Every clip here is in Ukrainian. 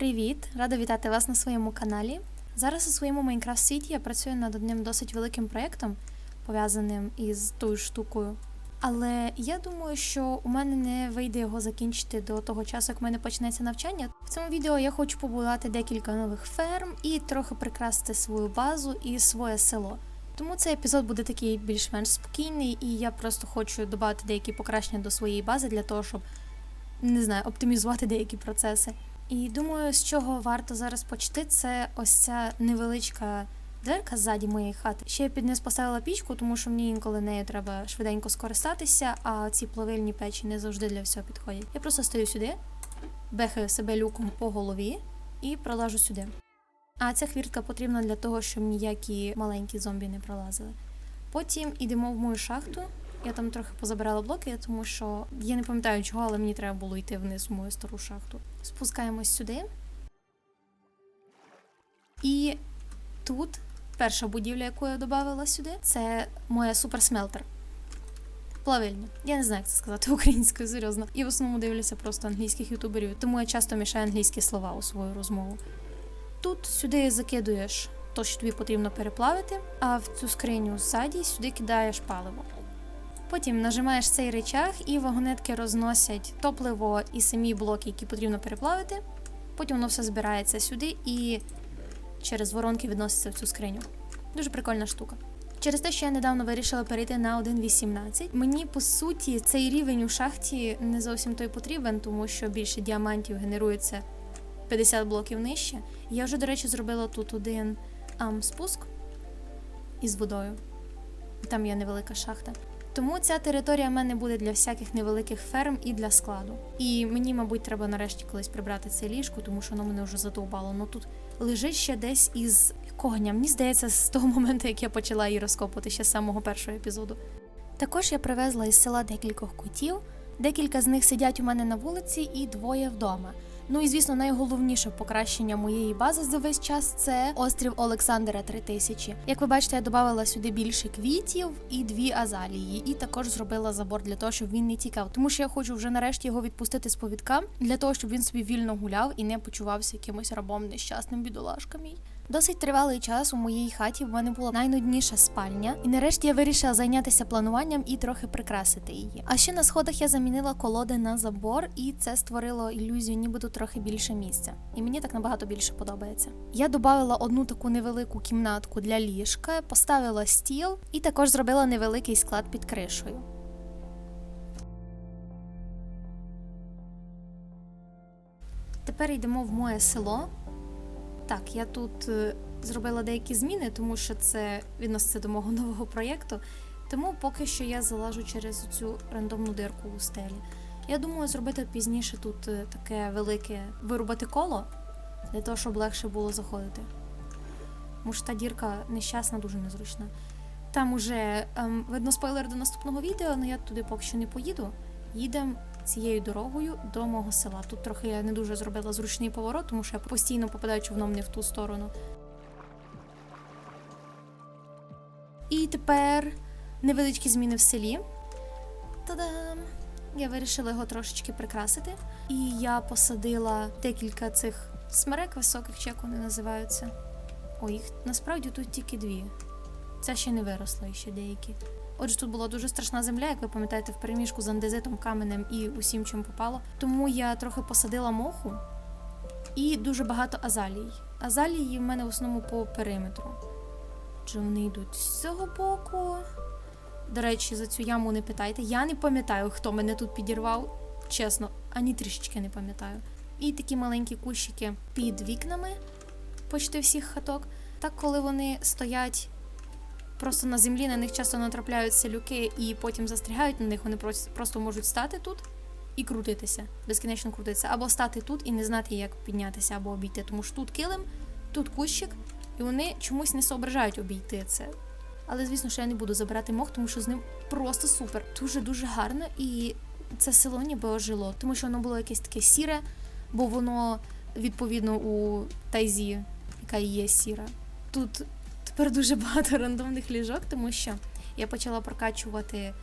Привіт! Рада вітати вас на своєму каналі. Зараз у своєму Майнкрафт світі я працюю над одним досить великим проєктом, пов'язаним із тою штукою. Але я думаю, що у мене не вийде його закінчити до того часу, як в мене почнеться навчання. В цьому відео я хочу побудувати декілька нових ферм і трохи прикрасити свою базу і своє село. Тому цей епізод буде такий більш-менш спокійний, і я просто хочу додати деякі покращення до своєї бази для того, щоб не знаю, оптимізувати деякі процеси. І думаю, з чого варто зараз почати, це ось ця невеличка дверка ззаді моєї хати. Ще я під низ поставила пічку, тому що мені інколи нею треба швиденько скористатися, а ці плавильні печі не завжди для всього підходять. Я просто стою сюди, бехаю себе люком по голові і пролажу сюди. А ця хвіртка потрібна для того, щоб ніякі маленькі зомбі не пролазили. Потім йдемо в мою шахту. Я там трохи позабирала блоки, тому що я не пам'ятаю чого, але мені треба було йти вниз у мою стару шахту. Спускаємось сюди. І тут перша будівля, яку я додавала сюди, це моя суперсмелтер. Плавильня. Я не знаю, як це сказати українською, серйозно. І в основному дивлюся просто англійських ютуберів, тому я часто мішаю англійські слова у свою розмову. Тут сюди закидуєш то, що тобі потрібно переплавити, а в цю скриню ззаді сюди кидаєш паливо. Потім нажимаєш цей речах, і вагонетки розносять топливо і самі блоки, які потрібно переплавити. Потім воно все збирається сюди і через воронки відноситься в цю скриню. Дуже прикольна штука. Через те, що я недавно вирішила перейти на 1.18, мені по суті цей рівень у шахті не зовсім той потрібен, тому що більше діамантів генерується 50 блоків нижче. Я вже, до речі, зробила тут один ам, спуск із водою. Там є невелика шахта. Тому ця територія в мене буде для всяких невеликих ферм і для складу. І мені, мабуть, треба нарешті колись прибрати це ліжко, тому що воно мене вже задовбало. Ну тут лежить ще десь із якого дня? Мені здається, з того моменту, як я почала її розкопувати ще з самого першого епізоду. Також я привезла із села декількох котів. Декілька з них сидять у мене на вулиці, і двоє вдома. Ну і звісно, найголовніше покращення моєї бази за весь час це острів Олександра 3000. Як ви бачите, я додала сюди більше квітів і дві азалії, і також зробила забор для того, щоб він не тікав. Тому що я хочу вже нарешті його відпустити з повідка, для того, щоб він собі вільно гуляв і не почувався якимось рабом нещасним бідолашками. Досить тривалий час у моїй хаті в мене була найнудніша спальня, і нарешті я вирішила зайнятися плануванням і трохи прикрасити її. А ще на сходах я замінила колоди на забор, і це створило ілюзію, ніби тут трохи більше місця. І мені так набагато більше подобається. Я додала одну таку невелику кімнатку для ліжка, поставила стіл і також зробила невеликий склад під кришею. Тепер йдемо в моє село. Так, я тут е, зробила деякі зміни, тому що це відноситься до мого нового проєкту. Тому поки що я залажу через цю рандомну дирку у стелі. Я думаю зробити пізніше тут е, таке велике вирубати коло, для того, щоб легше було заходити. Тому що та дірка нещасна, дуже незручна. Там уже ем, видно спойлер до наступного відео, але я туди поки що не поїду. Їдемо цією дорогою до мого села. Тут трохи я не дуже зробила зручний поворот, тому що я постійно попадаю човном не в ту сторону. І тепер невеличкі зміни в селі. Та-дам! Я вирішила його трошечки прикрасити. І я посадила декілька цих смерек високих, чи як вони називаються. Ой, їх насправді тут тільки дві. Ця ще не виросла, і ще деякі. Отже, тут була дуже страшна земля, як ви пам'ятаєте, в переміжку з андезитом, каменем і усім, чим попало. Тому я трохи посадила моху і дуже багато азалій. Азалії в мене в основному по периметру. Чи вони йдуть з цього боку? До речі, за цю яму не питайте. Я не пам'ятаю, хто мене тут підірвав. Чесно, ані трішечки не пам'ятаю. І такі маленькі кущики під вікнами почти всіх хаток. Так, коли вони стоять просто на землі, на них часто натрапляють селюки і потім застрягають на них, вони просто можуть стати тут і крутитися, безкінечно крутитися, або стати тут і не знати, як піднятися або обійти. Тому що тут килим, тут кущик, і вони чомусь не соображають обійти це. Але звісно, що я не буду забирати мох, тому що з ним просто супер. Дуже дуже гарно, і це село ніби ожило, тому що воно було якесь таке сіре, бо воно відповідно у тайзі, яка є сіра. Тут тепер дуже багато рандомних ліжок, тому що я почала прокачувати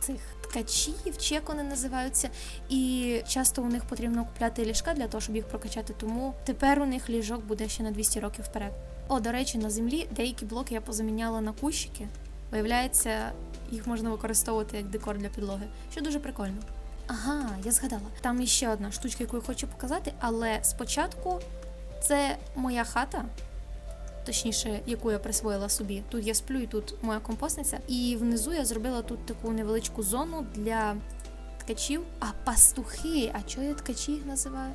цих ткачів, чи як вони називаються, і часто у них потрібно купляти ліжка для того, щоб їх прокачати. Тому тепер у них ліжок буде ще на 200 років вперед. О, до речі, на землі деякі блоки я позаміняла на кущики. Виявляється, їх можна використовувати як декор для підлоги, що дуже прикольно. Ага, я згадала. Там іще одна штучка, яку я хочу показати, але спочатку це моя хата, точніше, яку я присвоїла собі. Тут я сплю, і тут моя компостниця. І внизу я зробила тут таку невеличку зону для ткачів. А пастухи, а чого я ткачі їх називаю?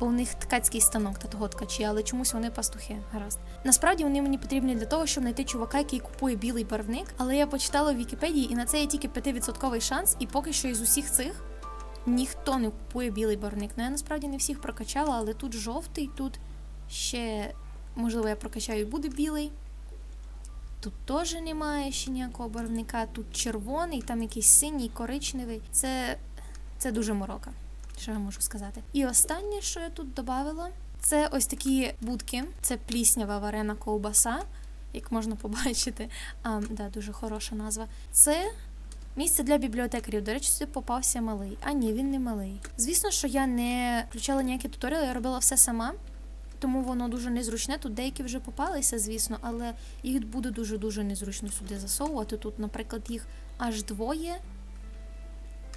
Бо у них ткацький станок та того ткачі, але чомусь вони пастухи. Гаразд. Насправді вони мені потрібні для того, щоб знайти чувака, який купує білий барвник. Але я почитала в Вікіпедії, і на це є тільки 5% шанс, і поки що із усіх цих ніхто не купує білий барвник. Ну я насправді не всіх прокачала, але тут жовтий, тут ще, можливо, я прокачаю і буде білий. Тут теж немає ще ніякого барвника, тут червоний, там якийсь синій, коричневий. Це, це дуже морока, що я можу сказати. І останнє, що я тут додавала, це ось такі будки. Це пліснява варена ковбаса, як можна побачити. А, да, дуже хороша назва. Це Місце для бібліотекарів. До речі, сюди попався малий. А ні, він не малий. Звісно, що я не включала ніякі туторіали, я робила все сама, тому воно дуже незручне. Тут деякі вже попалися, звісно, але їх буде дуже-дуже незручно сюди засовувати. Тут, наприклад, їх аж двоє.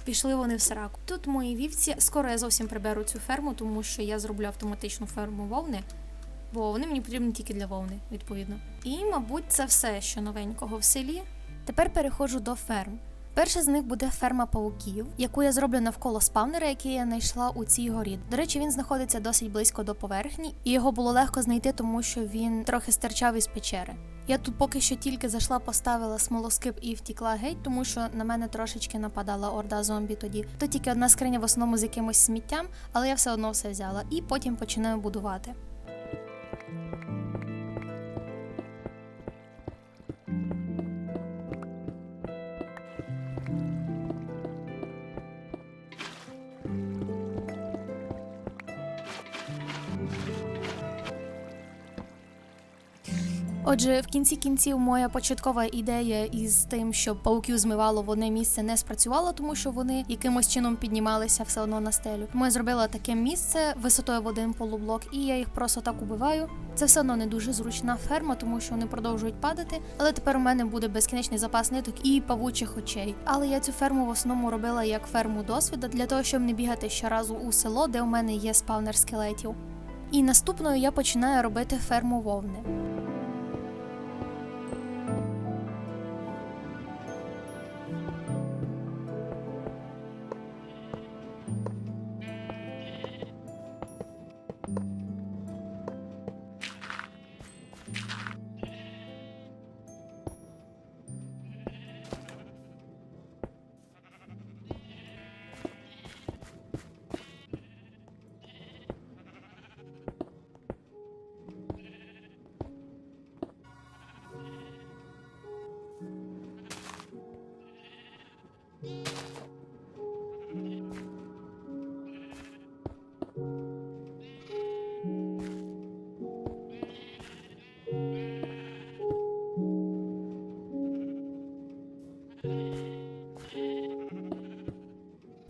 Пішли вони в сраку. Тут мої вівці. Скоро я зовсім приберу цю ферму, тому що я зроблю автоматичну ферму вовни, бо вони мені потрібні тільки для вовни, відповідно. І, мабуть, це все, що новенького в селі. Тепер переходжу до ферм. Перша з них буде ферма пауків, яку я зроблю навколо спавнера, який я знайшла у цій горі. До речі, він знаходиться досить близько до поверхні, і його було легко знайти, тому що він трохи стирчав із печери. Я тут поки що тільки зайшла, поставила смолоскип і втікла геть, тому що на мене трошечки нападала орда зомбі тоді. То тільки одна скриня в основному з якимось сміттям, але я все одно все взяла і потім починаю будувати. Отже, в кінці кінців моя початкова ідея із тим, щоб пауків змивало в одне місце, не спрацювала, тому що вони якимось чином піднімалися все одно на стелю. Я зробила таке місце висотою в один полублок, і я їх просто так убиваю. Це все одно не дуже зручна ферма, тому що вони продовжують падати. Але тепер у мене буде безкінечний запас ниток і павучих очей. Але я цю ферму в основному робила як ферму досвіду для того, щоб не бігати щоразу у село, де у мене є спавнер скелетів. І наступною я починаю робити ферму вовни.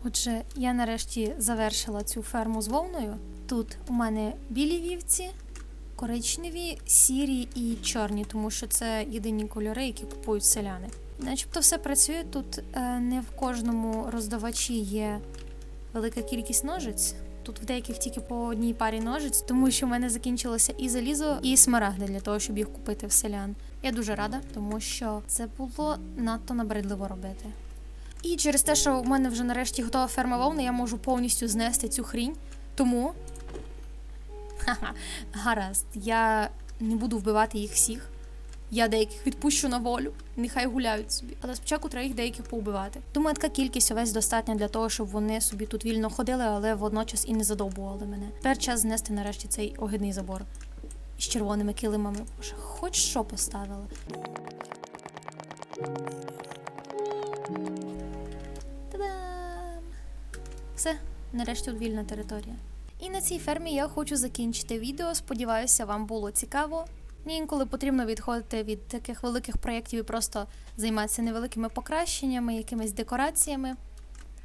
Отже, я нарешті завершила цю ферму з вовною. Тут у мене білі вівці, коричневі, сірі і чорні, тому що це єдині кольори, які купують селяни. Начебто все працює тут. е, Не в кожному роздавачі є велика кількість ножиць. Тут в деяких тільки по одній парі ножиць, тому що в мене закінчилося і залізо, і смарагди для того, щоб їх купити в селян. Я дуже рада, тому що це було надто набридливо робити. І через те, що в мене вже нарешті готова ферма вовни, я можу повністю знести цю хрінь. Тому. Ха-ха, гаразд, я не буду вбивати їх всіх. Я деяких відпущу на волю, нехай гуляють собі. Але спочатку треба їх деяких поубивати. Думаю, така кількість овець достатня для того, щоб вони собі тут вільно ходили, але водночас і не задовбували мене. Тепер час знести нарешті цей огидний забор з червоними килимами. Боже, хоч що поставили. Все, нарешті вільна територія. І на цій фермі я хочу закінчити відео. Сподіваюся, вам було цікаво. Мені інколи потрібно відходити від таких великих проєктів і просто займатися невеликими покращеннями, якимись декораціями,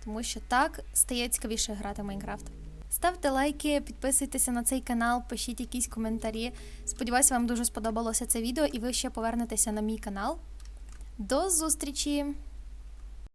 тому що так стає цікавіше грати в Майнкрафт. Ставте лайки, підписуйтеся на цей канал, пишіть якісь коментарі. Сподіваюся, вам дуже сподобалося це відео і ви ще повернетеся на мій канал. До зустрічі!